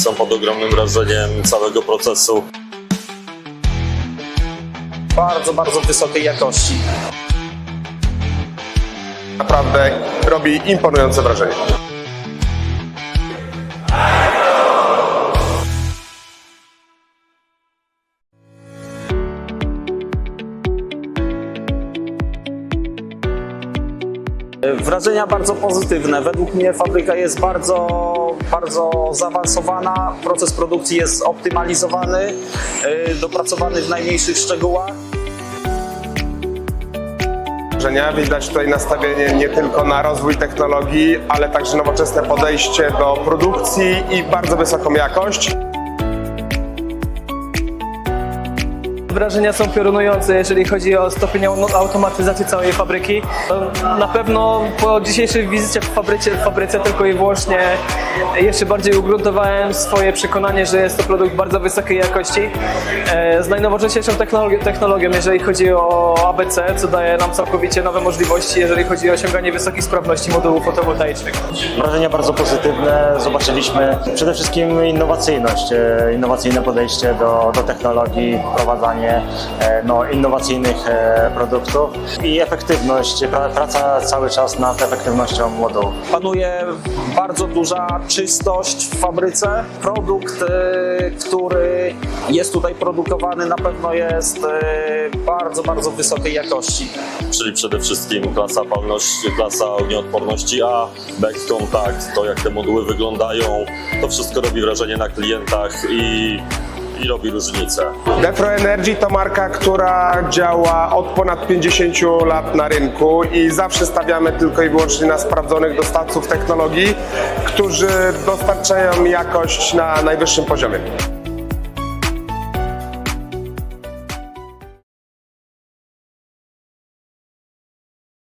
są pod ogromnym wrażeniem całego procesu. Bardzo, bardzo wysokiej jakości. Naprawdę robi imponujące wrażenie. Wrażenia bardzo pozytywne. Według mnie fabryka jest bardzo, bardzo zaawansowana. Proces produkcji jest optymalizowany, yy, dopracowany w najmniejszych szczegółach. Widać tutaj nastawienie nie tylko na rozwój technologii, ale także nowoczesne podejście do produkcji i bardzo wysoką jakość. Wrażenia są piorunujące, jeżeli chodzi o stopień au- automatyzacji całej fabryki. Na pewno po dzisiejszej wizycie w fabryce, w fabryce tylko i wyłącznie jeszcze bardziej ugruntowałem swoje przekonanie, że jest to produkt bardzo wysokiej jakości e, z najnowocześniejszą technologią, jeżeli chodzi o ABC, co daje nam całkowicie nowe możliwości, jeżeli chodzi o osiąganie wysokich sprawności modułów fotowoltaicznych. Wrażenia bardzo pozytywne. Zobaczyliśmy przede wszystkim innowacyjność, e, innowacyjne podejście do, do technologii, wprowadzanie e, no, innowacyjnych e, produktów i efektywność, pra, praca cały czas nad efektywnością modułów. Panuje bardzo duża czystość w fabryce. Produkt, yy, który jest tutaj produkowany, na pewno jest bardzo, bardzo wysokiej jakości. czyli przede wszystkim klasa palności, klasa ognioodporności A, back contact, to jak te moduły wyglądają, to wszystko robi wrażenie na klientach i, i robi różnicę. Defro Energy to marka, która działa od ponad 50 lat na rynku i zawsze stawiamy tylko i wyłącznie na sprawdzonych dostawców technologii, którzy dostarczają jakość na najwyższym poziomie.